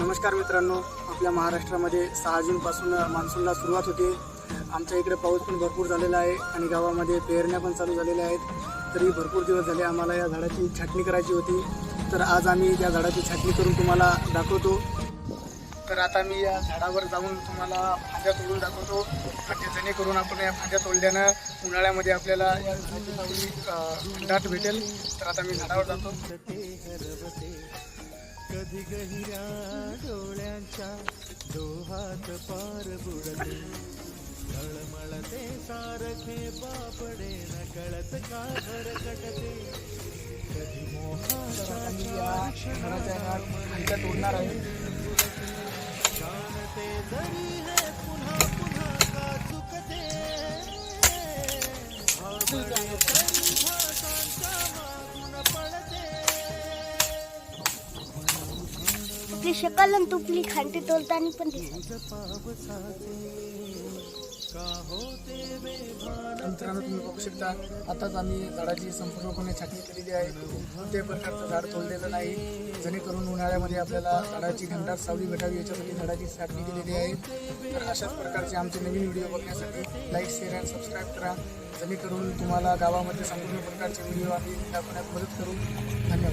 नमस्कार मित्रांनो. आपल्या महाराष्ट्रामध्ये सहा जूनपासून मान्सूनला सुरुवात होते. आमच्या इकडे पाऊस पण भरपूर झालेला आहे आणि गावामध्ये पेरण्या पण चालू झालेल्या आहेत. तरी भरपूर दिवस झाले आम्हाला या झाडाची छाटणी करायची होती. तर आज आम्ही त्या झाडाची छाटणी करून तुम्हाला दाखवतो. तर आता मी या झाडावर जाऊन तुम्हाला फांद्या तोडून दाखवतो. म्हणजे जेणेकरून आपण या फांद्या तोडल्यानं उन्हाळ्यामध्ये आपल्याला या झाडाची चांगली दाट भेटेल. तर आता मी झाडावर जातो. कधी गहिऱ्या डोळ्यांच्या डोहात पार बुडते तळमळते सारखे बापडे न कळत का भरकटते कधी तर आता मी या झाडाच्या या फांद्या तोडणार आहे. आपली शकल आणि तुपली खांटी तोलताना पण मित्रांनो तुम्ही बघू शकता आताच आम्ही झाडाची संपूर्णपणे छाटणी केलेली आहे. कोणत्याही प्रकारचं झाड तोडलेलं नाही. जेणेकरून उन्हाळ्यामध्ये आपल्याला झाडाची घंटात सावली भेटावी याच्यासाठी झाडाची छाटणी केलेली आहे. तर अशाच प्रकारचे आमचे नवीन व्हिडिओ बघण्यासाठी लाईक शेअर अँड सबस्क्राईब करा. जेणेकरून तुम्हाला गावामध्ये संपूर्ण प्रकारचे व्हिडिओ आम्ही दाखवण्यात मदत करू. धन्यवाद.